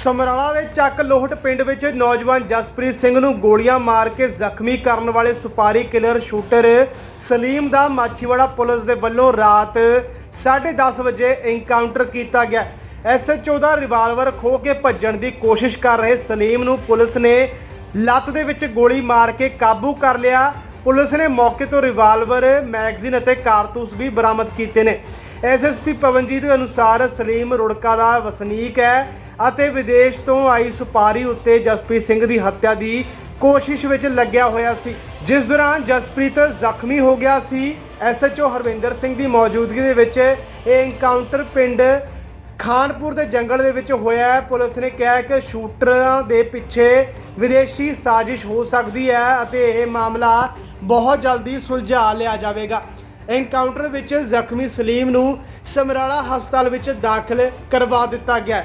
ਸਮਰਾਲਾ ਦੇ ਚੱਕ ਲੋਹਟ ਪਿੰਡ ਵਿੱਚ ਨੌਜਵਾਨ ਜਸਪ੍ਰੀਤ ਸਿੰਘ ਨੂੰ ਗੋਲੀਆਂ ਮਾਰ ਕੇ ਜ਼ਖਮੀ ਕਰਨ ਵਾਲੇ ਸੁਪਾਰੀ ਕਿਲਰ ਸ਼ੂਟਰ ਸਲੀਮ ਦਾ ਮਾਛੀਵਾੜਾ ਪੁਲਿਸ ਦੇ ਵੱਲੋਂ ਰਾਤ 10:30 ਵਜੇ ਇਨਕਾਊਂਟਰ ਕੀਤਾ ਗਿਆ। ਐਸਐਚਓ ਦਾ ਰਿਵਾਲਵਰ ਖੋ ਕੇ ਭੱਜਣ ਦੀ ਕੋਸ਼ਿਸ਼ ਕਰ ਰਹੇ ਸਲੀਮ ਨੂੰ ਪੁਲਿਸ ਨੇ ਲੱਤ ਦੇ ਵਿੱਚ ਗੋਲੀ ਮਾਰ ਕੇ ਕਾਬੂ ਕਰ ਲਿਆ। ਪੁਲਿਸ ਨੇ ਮੌਕੇ ਤੋਂ ਰਿਵਾਲਵਰ ਮੈਗਜ਼ੀਨ ਅਤੇ ਕਾਰਤੂਸ ਵੀ ਬਰਾਮਦ ਕੀਤੇ ਨੇ। ਐਸਐਸਪੀ ਪਵਨਜੀਤ ਦੇ ਅਨੁਸਾਰ ਸਲੀਮ ਰੁੜਕਾ ਦਾ ਵਸਨੀਕ ਹੈ। ਅਤੇ ਵਿਦੇਸ਼ ਤੋਂ ਆਈ ਸੁਪਾਰੀ ਉੱਤੇ ਜਸਪ੍ਰੀਤ ਸਿੰਘ ਦੀ ਹੱਤਿਆ ਦੀ ਕੋਸ਼ਿਸ਼ ਵਿੱਚ ਲੱਗਿਆ ਹੋਇਆ ਸੀ। ਜਿਸ ਦੌਰਾਨ ਜਸਪ੍ਰੀਤ ਜ਼ਖਮੀ ਹੋ ਗਿਆ ਸੀ। ਐਸਐਚਓ ਹਰਵਿੰਦਰ ਸਿੰਘ ਦੀ ਮੌਜੂਦਗੀ ਦੇ ਵਿੱਚ ਇਹ ਇਨਕਾਊਂਟਰ ਪਿੰਡ ਖਾਨਪੁਰ ਦੇ ਜੰਗਲ ਦੇ ਵਿੱਚ ਹੋਇਆ ਹੈ। ਪੁਲਿਸ ਨੇ ਕਿਹਾ ਹੈ ਕਿ ਸ਼ੂਟਰਾਂ ਦੇ ਪਿੱਛੇ ਵਿਦੇਸ਼ੀ ਸਾਜ਼ਿਸ਼ ਹੋ ਸਕਦੀ ਹੈ ਅਤੇ ਇਹ ਮਾਮਲਾ ਬਹੁਤ ਜਲਦੀ ਸੁਲਝਾ ਲਿਆ ਜਾਵੇਗਾ। ਇਨਕਾਊਂਟਰ ਵਿੱਚ ਜ਼ਖਮੀ ਸਲੀਮ ਨੂੰ ਸਮਰਾਲਾ ਹਸਪਤਾਲ ਵਿੱਚ ਦਾਖਲ ਕਰਵਾ ਦਿੱਤਾ ਗਿਆ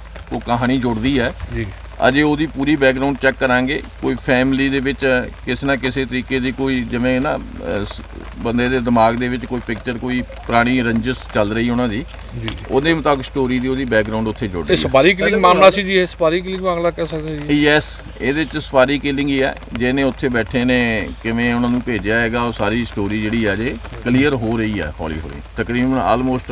ਉਹ ਕਹਾਣੀ ਜੁੜਦੀ ਹੈ। ਜੀ। ਅਜੇ ਉਹਦੀ ਪੂਰੀ ਬੈਕਗ੍ਰਾਉਂਡ ਚੈੱਕ ਕਰਾਂਗੇ। ਕੋਈ ਫੈਮਿਲੀ ਦੇ ਵਿੱਚ ਕਿਸੇ ਨਾ ਕਿਸੇ ਤਰੀਕੇ ਦੀ ਕੋਈ ਜਿਵੇਂ ਨਾ ਬੰਦੇ ਦੇ ਦਿਮਾਗ ਦੇ ਵਿੱਚ ਕੋਈ ਪਿਕਚਰ ਕੋਈ ਪੁਰਾਣੀ ਰੰਜਿਸ਼ ਚੱਲ ਰਹੀ ਉਹਨਾਂ ਦੀ। ਜੀ। ਉਹਦੇ ਮੁਤਾਬਕ ਸਟੋਰੀ ਦੀ ਉਹਦੀ ਬੈਕਗ੍ਰਾਉਂਡ ਉੱਥੇ ਜੁੜ ਇਹ ਰਹੀ ਹੈ ਸਪਾਰੀ ਕਿਲਿੰਗ ਮਾਮਲਾ ਸੀ ਜੀ ਇਹ ਸਪਾਰੀ ਕਿਲਿੰਗ ਮਾਮਲਾ ਕਹਿ ਸਕਦੇ ਜੀ। ਯੈਸ ਇਹਦੇ ਚ ਸਵਾਰੀ ਕਿਲਿੰਗ ਹੀ ਹੈ। ਜਿਹਨੇ ਉੱਥੇ ਬੈਠੇ ਨੇ ਕਿਵੇਂ ਉਹਨਾਂ ਨੂੰ ਭੇਜਿਆ ਹੈਗਾ ਉਹ ਸਾਰੀ ਸਟੋਰੀ ਜਿਹੜੀ ਆ ਜੇ ਕਲੀਅਰ ਹੋ ਰਹੀ ਹੈ ਹੌਲੀ ਹੌਲੀ ਤਕਰੀਬਨ ਆਲਮੋਸਟ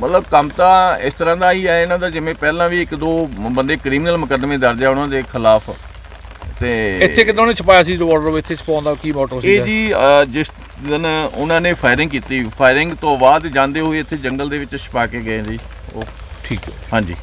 ਮਤਲਬ ਕੰਮ ਤਾਂ ਇਸ ਤਰ੍ਹਾਂ ਦਾ ਹੀ ਹੈ ਇਹਨਾਂ ਦਾ ਜਿਵੇਂ ਪਹਿਲਾਂ ਵੀ ਇੱਕ ਦੋ ਬੰਦੇ ਕ੍ਰਿਮੀਨਲ ਮੁਕੱਦਮੇ ਦਰਜ ਆ ਉਹਨਾਂ ਦੇ ਖਿਲਾਫ ਤੇ ਇੱਥੇ ਕਿਦਾਂ ਉਹਨੇ ਛਪਾਇਆ ਸੀ ਰਿਵਾਲਵਰ ਇੱਥੇ ਛਪਾਉਣ ਦਾ ਕੀ ਮੋਟਿਵ ਸੀ ਇਹ ਜੀ ਜਿਸ ਦਿਨ ਉਹਨਾਂ ਨੇ ਫਾਇਰਿੰਗ ਕੀਤੀ ਫਾਇਰਿੰਗ ਤੋਂ ਬਾਅਦ ਜਾਂਦੇ ਹੋਏ ਇੱਥੇ ਜੰਗਲ ਦੇ ਵਿੱਚ ਛਪਾ ਕੇ ਗਏ ਜੀ ਉਹ। ਠੀਕ ਹੈ। ਹਾਂਜੀ।